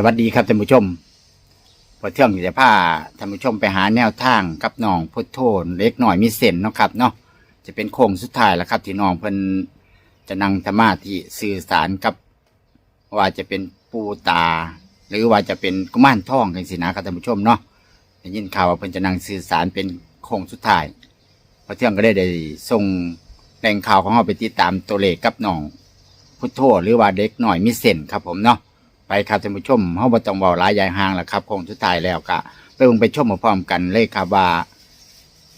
สวัสดีครับท่านผู้ชมพอเที่ยงจะพาท่านผู้ชมไปหาแนวทางกับน้องพุทโธเล็กหน่อยมีเส้นเนาะครับเนาะจะเป็นโค้งสุดท้ายแล้วครับ ที่น้องเพิ่นจะนั่งธรรมาที่สื่อสารกับ ว่าจะเป็นปูตา หรือว่าจะเป็นกุมารทองกันสินะครับท่านผู้ชมเนาะได้ยินข่าวว่าเพิ่นจะนั่งสื่อสารเป็นโค้งสุดท้ายพอเที่ยงก็ได้ได้ส่งแหล่งข่าวของเราไปติดตามตัวเลขกับน้องพุทโธหรือว่าเด็กหน่อยมีเส้นครับผมเนาะ ไปครับท่านผู้ชมเฮาบ่ต้องเว้าหลายยายห่างแล้วครับโค้งสุดท้ายแล้วก็ไปเบิ่งไปชมพร้อมๆกันเลยครับว่า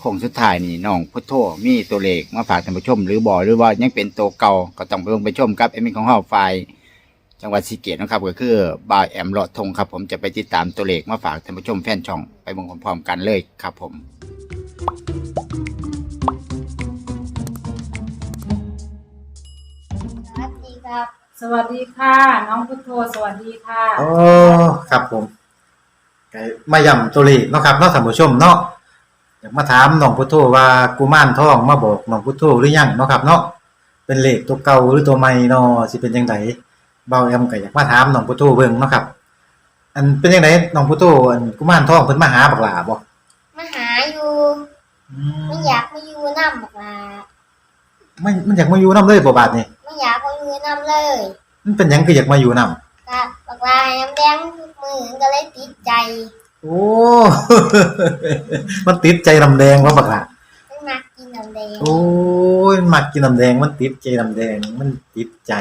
โค้งสุดท้ายนี่น้องพุทโธมีตัวเลขมาฝากท่านผู้ชม หรือบ่หรือว่ายังเป็นตัวเก่าก็ต้องไปเบิ่งไปชมกับเอมิของเฮาฝ่ายจังหวัดศรีเกตนะครับก็คือบ่าวแอมเลาะทงครับ ผมจะไปติดตามตัวเลขมาฝากท่านผู้ชมแฟนช่องไปเบิ่งพร้อมๆกันเลยครับผมสวัสดีครับ สวัสดีค่ะ น้องพุทโธสวัสดีค่ะโอ้ครับผมก็มาย่ำตัวเลขเนาะครับเนาะท่านผู้ชมเนาะอยากมาถามน้องพุทโธว่ากุมารทองมาบอกน้องพุทโธหรือยังเนาะครับ เนาะเป็นเลขตัวเก่าหรือตัวใหม่เนาะสิเป็นจังไดเบาแอมก็อยากมาถามน้องพุทโธเบิ่งเนาะครับ อันเป็นจังไดน้องพุทโธอันกุมารทองเพิ่นมาหาบักหลาบ่มาหาอยู่อืไม่มอยากมาอยู่น้ำบอกลามันมันอยากมาอยู่นํเลยบ่บาดนี่ไม่อยากมาอยู่น้ำเลยมันเป็นหยังคืออยากมาอยู่นํก็บอกลาให้น้ำแดงทุกมือก็เลยติดใจโอ้ มันติดใจน้ำแดงว่าบักหลาไม่มากินน้ำแดงโอ้ยมักกินน้ำแดง มันติดใจน้ำแดง มันติดใจ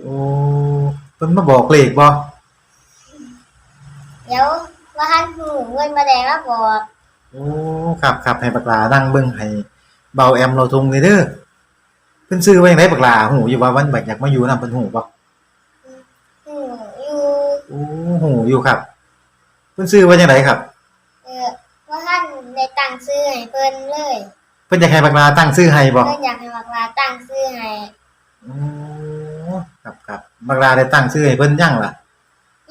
โอ้เพิ่นมาบอกเลขบ่เดี๋ยวว่าท่านหูเงินมาแดงแล้วบอกโอ้ครับครับให้บักลานั่งเบิ่งให้เบาแอมเราทุงเลยเด้อ เพิ่นซื้อไว้จังไดบักหลาหูอยู่ว่าวันบักอยากมาอยู่นำเพิ่นหูบ่หูอยู่โอ้หูอยู่ครับ เพิ่นซื้อไว้จังไดครับ เออว่าท่านในตั้งซื้อให้เพิ่นเลยเพิ่นอยากให้บักหลาตั้งซื้อให้บ่เพิ่นอยากให้บอกลาตั้งซื้อให้โอ้ครับครับบักหลาได้ตั้งซื้อให้เพิ่นยังล่ะ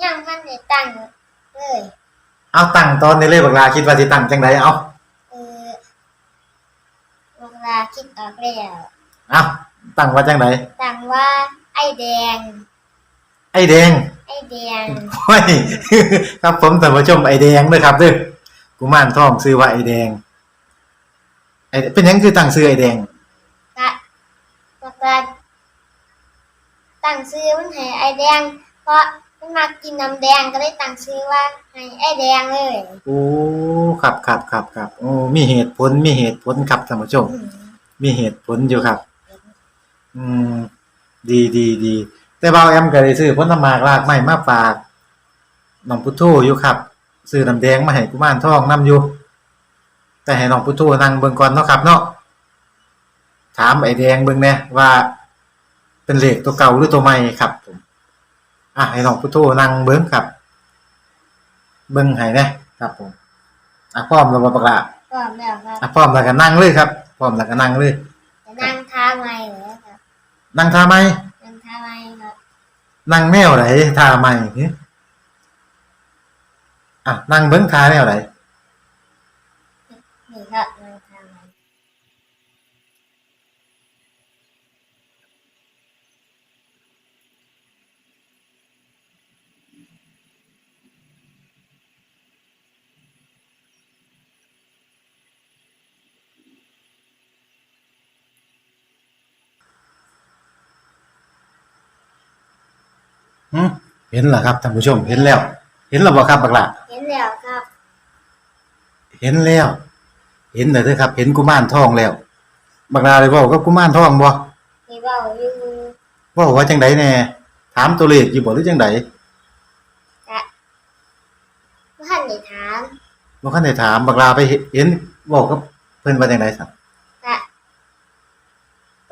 ยังท่านในตั้งเลยเอาตั้งตอนนี้เลยบักหลาคิดว่าสิตั้งจังไดเอาเออบอกลาคิดออกแล้วเอาตั้งว่าจังไดตั้งว่า ไอ้แดง ไอ้แดงไอ้แดงไม่ครับผมแต่ว่าชมไอแดงด้วยครับเด้อกุมารทองซื้อว่าไอแดง ไอเป็นหยังคือตั้งซื้อไอแดง กะบอกว่าตั้งชื่อมันให้ไอ้แดง เพราะมันมากินน้ำแดงก็เลยตั้งชื่อว่าให้ไอ้แดงเลยโอ้ครับครับครับครับโอ้มีเหตุผลมีเหตุผลครับท่านผู้ชมอืมมีเหตุผลอยู่ครับ อืม ดีดีดี แต่บ่าวแอมก็ได้ซื้อผลไม้รากไม้มาฝากน้องพุทโธอยู่ครับซื้อน้ำแดงมาให้กุมารทองนํอยู่ แต่ให้น้องพุทโธนั่งเบิ่งก่อนเนาะครับ เนาะถามไอ้แดงเบิ่งแหน่ว่าเป็นเลขตัวเก่าหรือตัวใหม่ครับผมอะให้น้องพุทโธนั่งเบิ่งครับ เบิ่งให้แหนะครับผมอะพร้อมแล้วบ่บักละพร้อมแล้วครับอะพร้อมแล้วก็นั่งเลยครับพร้อมแล้วก็นั่งเลยจะนั่งท่าไม้เหรอครับ นั่งท่าไหมนั่งท่าไม้ครับนั่งแนวไหนท่าไหมหึอะนั่งเบิ้งท่าแนวไหนนี่ครับ หึเห็นเหรอครับท่านผู้ชม เห็นแล้ว เห็นแล้วบ่ครับบักละเห็นแล้วครับ เห็นแล้ว เห็นแล้วเด้อครับ เห็นกุมารทองแล้วบักลาเลยเว้ากับกุมารทองบ่มีเบาอยู่เว้าว่าจังไดแน่ถามตัวเลขอยู่บ่หรือจังไดกะว่าท่านได้ถามบ่คันได้ถามบักลาไปเห็นเห็นเว้ากับเพิ่นว่าจังไดสั่นกะ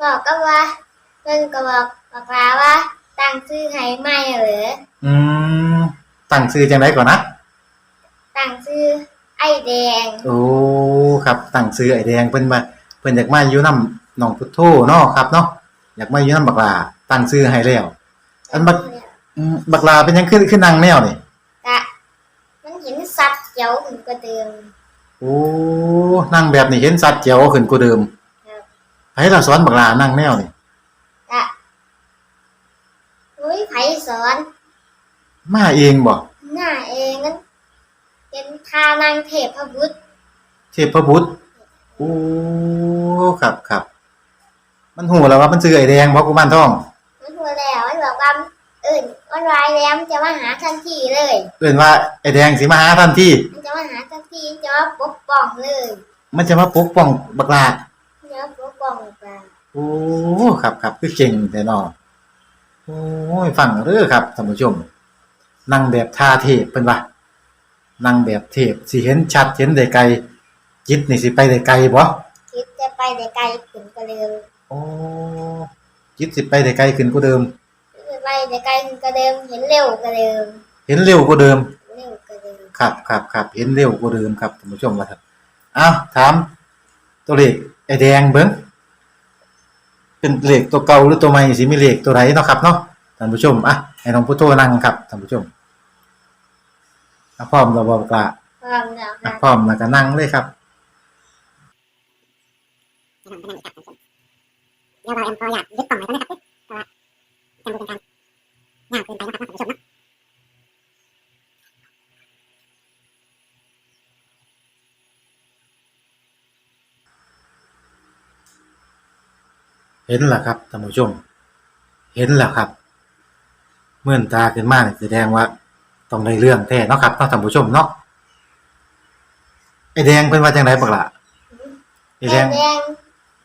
บอกก็ว่าเพิ่นก็บอกบอกลาว่า ตั้งชื่อให้ใหม่เหรออืมตั้งชื่อจังไดก่อนนะตั้งชื่อไอ้แดง โอ้ครับตั้งซื้อไอแดงเพิ่นมาเพิ่นอยากมาอยู่นำน้องพุทโธเนาะครับเนาะอยากมาอยู่นำบักลาตั้งซื้อให้แล้ว อันบักอืมบักลาเป็นหยังขึ้นขึ้นนางแนวนี่กะมันเห็นสัตว์เขียวขึ้นกว่าเดิมโอ้นั่งแบบนี้เห็นสัตว์เจียวขึ้นกว่าเดิมครับไผล่ะสอนบักลานั่งแนวนี่ กะอุ้ยไผสอนบมาเองบ่หน้าเองนั้นเป็นทานางเทพบุตรเทพบุตรโอ้ครับครับ มันหูแล้วว่ามันซื้อไอ้แดงบ่กุมารทอง มันหัวแล้วมันบอกว่าเอิ่นวันวายแล้วมันจะมาหาทันทีเลย เอิ้นว่าไอ้แดงสิมาหาทันทีมันจะมาหาทันทีมันจะมาปกป้องเลยมันจะมาปกป้องบักลามันจะมาปกป้องไปโอ้ครับครับคือเก่งแต่นอ โอ้ยฟังเด้อครับท่านผู้ชม นั่งแบบท่าเทพเพิ่นว่านั่งแบบเทพสิเห็นชัดเห็นได้ไกล จิตนี่สิไปได้ไกลบ่คิดจะไปแต่ไกลขึ้นก็เร็วโอ้จิตสิไปได้ไกลขึ้นกว่าเดิมจะไปแต่ไกลขึ้นก็เดิมเห็นเร็วก็เดิมเห็นเร็วกว่าเดิม เร็วก็เดิมครับครับครับเห็นเร็วกว่าเดิมครับท่านผู้ชมว่าครับอ้าวถามตัวเลขไอ้แดงเบิ่ง เป็นเลขตัวเก่าหรือตัวใหม่สิมีเลขตัวไหนเนาะครับเนาะท่านผู้ชมอะให้น้องพุทโธนั่งครับท่านผู้ชมอะพร้อมแล้วบ่กล้าพร้อมแล้วอะค่ะพร้อมแล้วก็นั่งเลยครับเดี๋ยวเราเอ็มพออยากยึดกล่องไว้ก่อนนะครับเพราะว่าจะดูเป็นการยากเกินไปนะครับท่านผู้ชมนะ เห็นแล้วครับท่านผู้ชม เห็นแล้วครับ เมื่อนตาขึ้นมานี่แสดงว่าต้องได้เรื่องแท้เนาะครับเนาะท่านผู้ชมเนาะไอ้แดงเพิ่นว่าจังไดบักล่ะไอ้ไอ้แดงแดง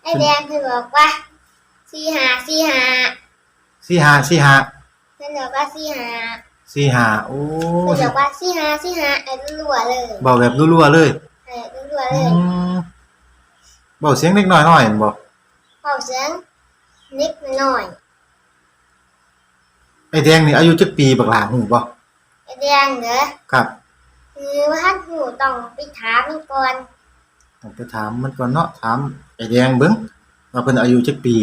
ไอ้แดงคือบอกว่าสี่หาสี่หาสี่ห้าสี่ห้าเพื่อนบอกว่าสี่หาสี่ห้าโอ้เพื่อนบอกว่าสี่หาสี่หาไอ้รัวๆเลยเบาแบบรัวๆเลยไอ้รัวๆอืเลยมเบาเสียงเล็กน้อยๆเห็นบ่เป่าเสียง นิดหน่อยไอ้แดงนี่อายุจักปีบักล่ะฮู้บ่ไอ้แดงเหรอครับคือว่าท่านหูต้องไปถามมันก่อนต้องไปถามมันก่อนเนาะถามไอ้แดงเบิ่งว่าเพิ่นอายุจักปี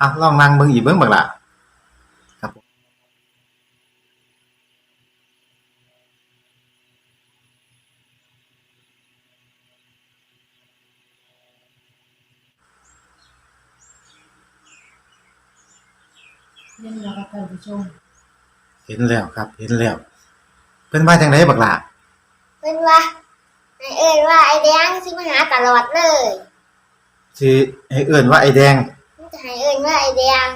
อะลองนั่งเบิ่งอีกเบิ่งบักล่ะครับผม เล่นแล้วก็ท่านผู้ชมเห็นแล้วครับ เห็นแล้ว เพิ่นว่าจังไดบักล่ะเพื่อนว่าไอ้เอิญว่าไอ้แดงสิมาหาตลอดเลยสิให้เอิ้นว่าไอ้แดง มันจะให้เอิญว่าไอ้แดง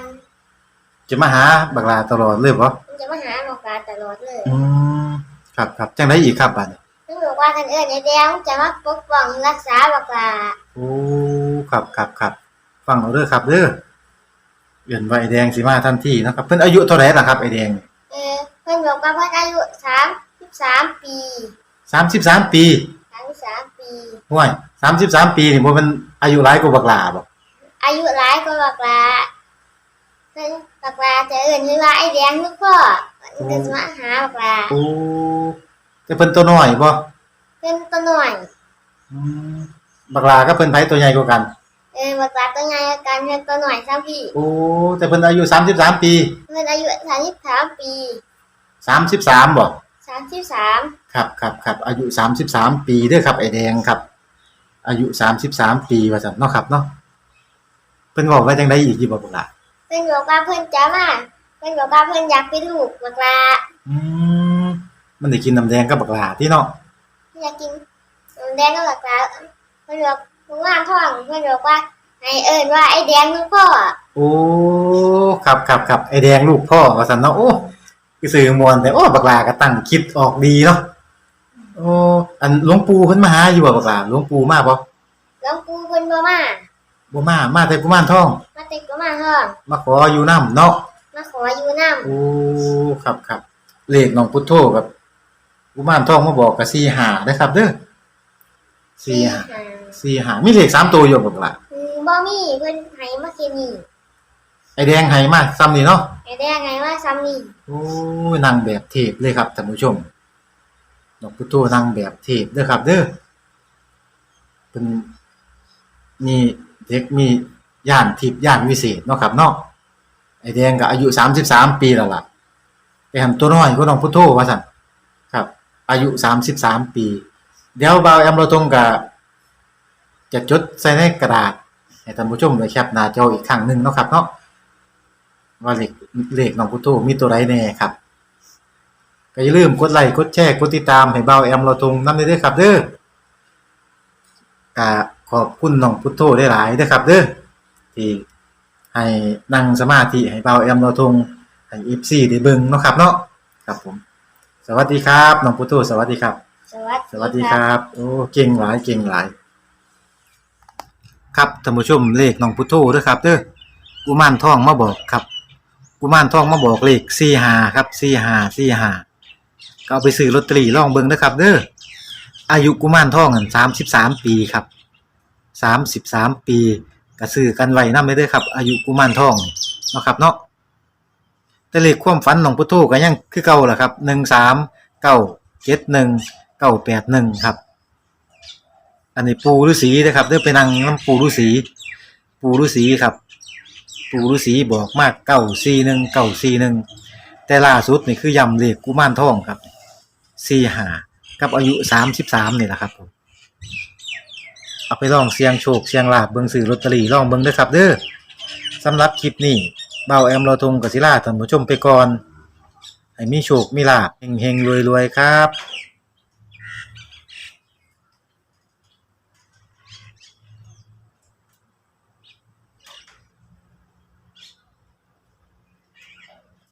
จะมาหาบักลาตลอดเลยบ่มันจะมาหาหลอกตาตลอดเลยอืมครับครับจังไดอีกครับบัดนี้มันบอกว่าคันเอิญไอ้แดงมันจะมาปกป้องรักษาบอกว่าโอ้ครับครับครับฟังเอาเด้อครับเด้อ เอิ้นว่าไอ้แดงสิมาทันทีเนาะครับ เพิ่นอายุเท่าไหร่ล่ะครับไอ้แดงเออเพื่อนบอกว่าเพื่อนอายุสามสิบสามปี33ปีสามสิบสามปีห่วย33ปีนี่บ่แมันอายุหลายกว่าบักลาบ่อายุหลายก็บอกว่าเพื่อนบอกว่าจะเอิญว่าไอ้แดงลูกพ่อมันจะมาหาบอกว่าโอ้แต่เพิ่นตัวน้อยบ่เพื่อนตัวหน่อยอืมบักลากับเพิ่นไผตัวใหญ่กว่ากัน เออบอกว่าตัวใหญ่กว่ากันเพื่อนตัวหน่อยซ้ำพี่โอ้แต่เพิ่นอายุ33ปีเพื่อนอายุสามสิบสามปี33บ่สามสิบสามครับครับครับอายุ33ปีเด้อครับไอ้แดงครับ อายุ33ปีว่าซั่นเนาะครับเนาะเพิ่นบอกว่าจังไดอีกอยู่บ่บักล่ะเพื่อนบอกว่าเพื่อนจะมาเพื่อนบอกว่าเพื่อนอยากไปลูกบอกว่าอืมมันได้กินน้ำแดงกับบักล่ะที่เนาะอยากกินน้ำแดงก็บอกว่าเพื่อนบอก มึงว่างท้องเพื่อนบอกว่าให้เอิญว่าไอ้แดงลูกพ่อโอ้ครับครับครับไอ้แดงลูกพ่อว่าซั่นเนาะโอ้คือสื่อมวลแต่โอ้บักล่ะก็ตั้งคิดออกดีเนาะโอ้อันหลวงปู่เพิ่นมาหาอยู่บ่บักล่ะหลวงปู่มาบ่แล้วกูเพื่อนบ่มาบ่มามาแต่กุมารทอง มาติดก็มาท้องมาขออยู่นํเนาะมาขออยู่น้ำโอ้ครับครับเลขน้องพุทโธกับกุมารทองมาบอกกับสี่หาได้อครับ เด้อสี่หา สี่หามีเลขสามตัวอยู่บอกละอืมบ่มีเพื่อนให้มาแค่นี้ไอแดงไห้มาซ้ำนี่เนาะไอ้แดงไงว่าซ้ำนี่โอ้ยนางแบบเทพเลยครับท่านผู้ชมน้องพุทโธนางแบบเทพเด้อครับ เด้อเป็นมีเด็กมีย่านทิพย์ย่านวิเศษเนาะครับเนาะไอแดงก็อายุสามสิบสามปีแล้วล่ะไปหันตัวน้อยก็น้องพุทโธว่าสั่นครับ อายุสามสิบสามปี เดี๋ยวบ่าวแอมเราตรงกับ จะจดใส่ในกระดาษให้ท่านผู้ชมไว้แคปหน้าจออีกครั้งหนึ่งเนาะครับเนาะว่าเลขเลขน้องพุทโธมีตัวใดแน่ครับก็อย่าลืมกดไลค์กดแชร์กดติดตามให้เบาแอมเราทงนำเด้อครับเด้อก็ขอบคุณน้องพุทโธได้หลายๆเด้อครับเด้อที่ให้นั่งสมาธิให้เบาแอมเราทงให้ FC ได้เบิ่งเนาะครับเนาะครับผม สวัสดีครับน้องพุทโธสวัสดีครับ สวัสสวัสดีครับ โอ้เก่งหลายเก่งหลาย ครับท่านผู้ชมเลขน้องพุทโธด้อครับเด้อกุมารทองมาบอกครับ กุมารทองมาบอกเลข45ครับ4545ก็เอาไปซื้อลอตเตอรี่ลองเบิ่งเด้อครับ เด้ออายุกุมารทองนั่น33ปีครับ33ปีก็ซื้อกันไว้นำเด้ครับ อายุกุมารทองนะครับเนาะแต่เลขความฝันของพุทโธก็ยังคือเก่าล่ะครับหนึ่งสามเก้าเจ็ดหนึ่งเก้าแปดหนึ่งครับ อันนี้ปูฤาษีนะครับเด้อไปนั่งน้ำปูฤาษีปูฤาษีครับ ปูฤาษีบอกมากเก้าสี่หนึ่งเก้าสี่หนึ่งแต่ล่าสุดนี่คือยำเลขกุมารทองครับสี่หากับอายุสามสิบสามนี่แหละครับผมเอาไปลองเสียงโชคเสียงลาบเบิ่งซื้อลอตเตอรี่ลองเบิ่งเด้อครับ เด้อสำหรับคลิปนี้เบาแอมเราทงกับศิลาท่านผู้ชมไปก่อน ให้มีโชคมีลาภเฮงๆรวยๆครับ